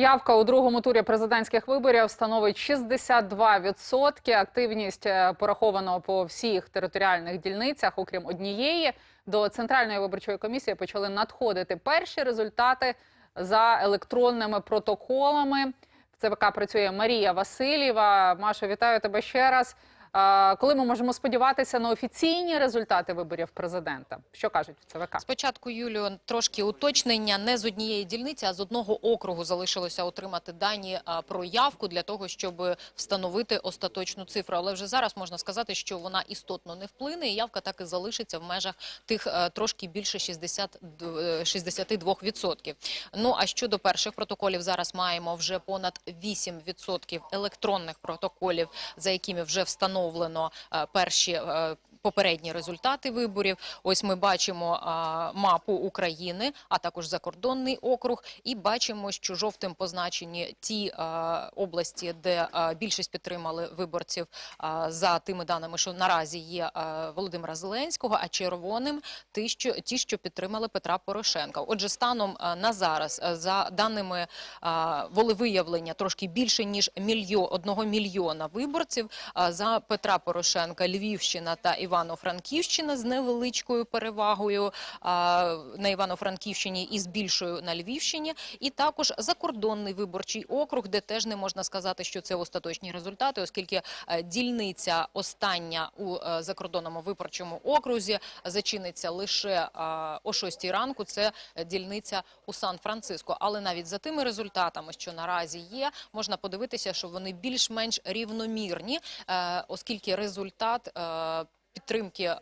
Явка у другому турі президентських виборів становить 62%. Активність е, пораховано по всіх територіальних дільницях, окрім однієї. До центральної виборчої комісії почали надходити перші результати за електронними протоколами. В ЦВК працює Марія Васильєва. Маша, вітаю тебе ще раз. Коли ми можемо сподіватися на офіційні результати виборів президента? Що кажуть в ЦВК? Спочатку, Юлію, трошки уточнення. Не з однієї дільниці, а з одного округу залишилося отримати дані про явку для того, щоб встановити остаточну цифру. Але вже зараз можна сказати, що вона істотно не вплине, і явка так і залишиться в межах тих е, трошки більше 60, д- е, 62%. Ну, а щодо перших протоколів, зараз маємо вже понад 8% електронних протоколів, за якими вже встановлено е, перші е, попередні результати виборів. Ось ми бачимо мапу України, а також закордонний округ, і бачимо, що жовтим позначені ті області, де більшість підтримали виборців за тими даними, що наразі є Володимира Зеленського, а червоним ті, що ті, що підтримали Петра Порошенка. Отже, станом на зараз, за даними а, волевиявлення, трошки більше ніж мільйон одного мільйона виборців а, за Петра Порошенка, Львівщина та Івано-Франківщина з невеличкою перевагою на Івано-Франківщині і з більшою на Львівщині, і також закордонний виборчий округ, де теж не можна сказати, що це остаточні результати, оскільки е, дільниця остання у е, закордонному виборчому окрузі зачиниться лише о 6 ранку. Це дільниця у Сан-Франциско. Але навіть за тими результатами, що наразі є, можна подивитися, що вони більш-менш рівномірні, е, оскільки результат. Підтримки е,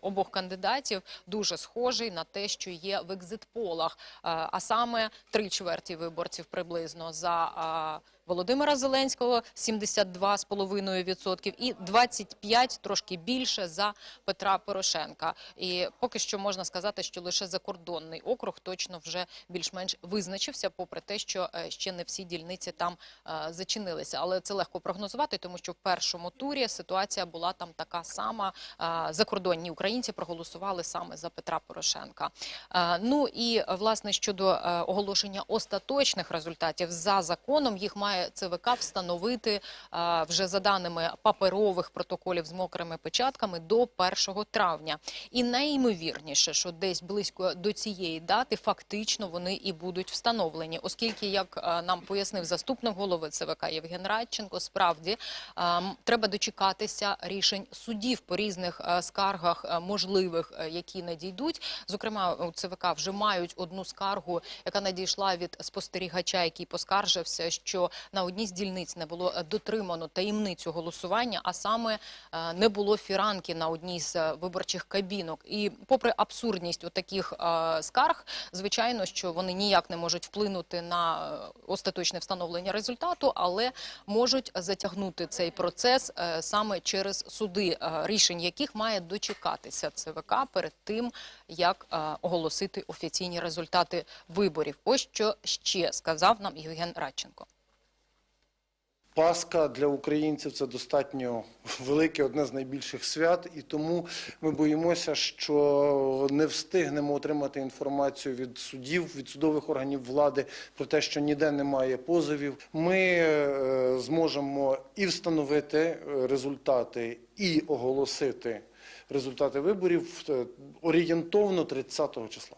обох кандидатів дуже схожий на те, що є в екзитполах, е, а саме три чверті виборців приблизно за е, Володимира Зеленського 72,5% і 25, трошки більше за Петра Порошенка. І поки що можна сказати, що лише закордонний округ точно вже більш-менш визначився, попри те, що е, ще не всі дільниці там е, зачинилися. Але це легко прогнозувати, тому що в першому турі ситуація була там така сама. Е, Закордонні українці проголосували саме за Петра Порошенка. Ну і власне щодо оголошення остаточних результатів за законом, їх має ЦВК встановити вже за даними паперових протоколів з мокрими печатками до 1 травня. І найімовірніше, що десь близько до цієї дати фактично вони і будуть встановлені, оскільки, як нам пояснив заступник голови ЦВК Євген Радченко, справді треба дочекатися рішень судів по різних скаргах можливих, е, які надійдуть. Зокрема, у ЦВК вже мають одну скаргу, яка надійшла від спостерігача, який поскаржився, що на одній з дільниць не було е, дотримано таємницю голосування, а саме е, не було фіранки на одній з е, виборчих кабінок. І попри абсурдність таких скарг, звичайно, що вони ніяк не можуть вплинути на остаточне встановлення результату, але можуть затягнути цей процес саме через суди, рішень яких має дочекатися ЦВК перед тим, як оголосити офіційні результати виборів. Ось що ще сказав нам Євген Радченко. Пасха для українців це достатньо велике, одне з найбільших свят, і тому ми боїмося, що не встигнемо отримати інформацію від судів, від судових органів влади про те, що ніде немає позовів. Ми е, зможемо і встановити е, результати, і оголосити результати виборів е, орієнтовно 30 числа.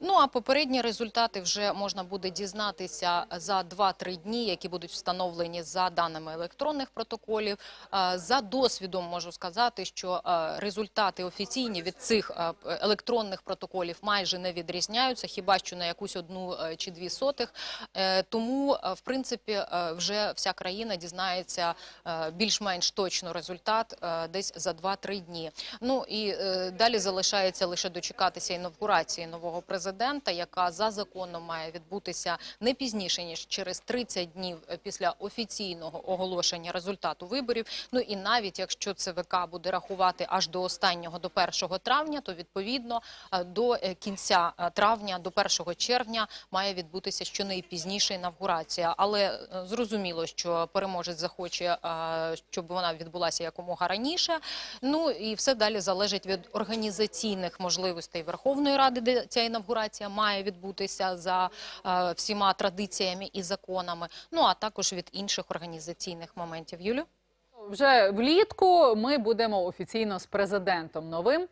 Ну а попередні результати вже можна буде дізнатися за 2-3 дні, які будуть встановлені за даними електронних протоколів. Е, За досвідом можу сказати, що е, результати офіційні від цих е, електронних протоколів майже не відрізняються, хіба що на якусь одну чи дві сотих. Тому, в принципі, вже вся країна дізнається більш-менш точно результат десь за 2-3 дні. Ну і далі залишається лише дочекатися інавгурації нового президента, яка за законом має відбутися не пізніше ніж через 30 днів е, після офіційного оголошення результату виборів. Ну і навіть якщо ЦВК буде рахувати аж до останнього до 1 травня, то відповідно е, до е, кінця травня, до 1 червня має відбутися щонайпізніше інавгурація. Але зрозуміло, що переможець захоче, щоб вона відбулася якомога раніше. Ну і все далі залежить від організаційних можливостей Верховної Ради, де ця інавгурація інаугурація має відбутися за е, всіма традиціями і законами. Ну а також від інших організаційних моментів. Юлю? Вже влітку ми будемо офіційно з президентом новим.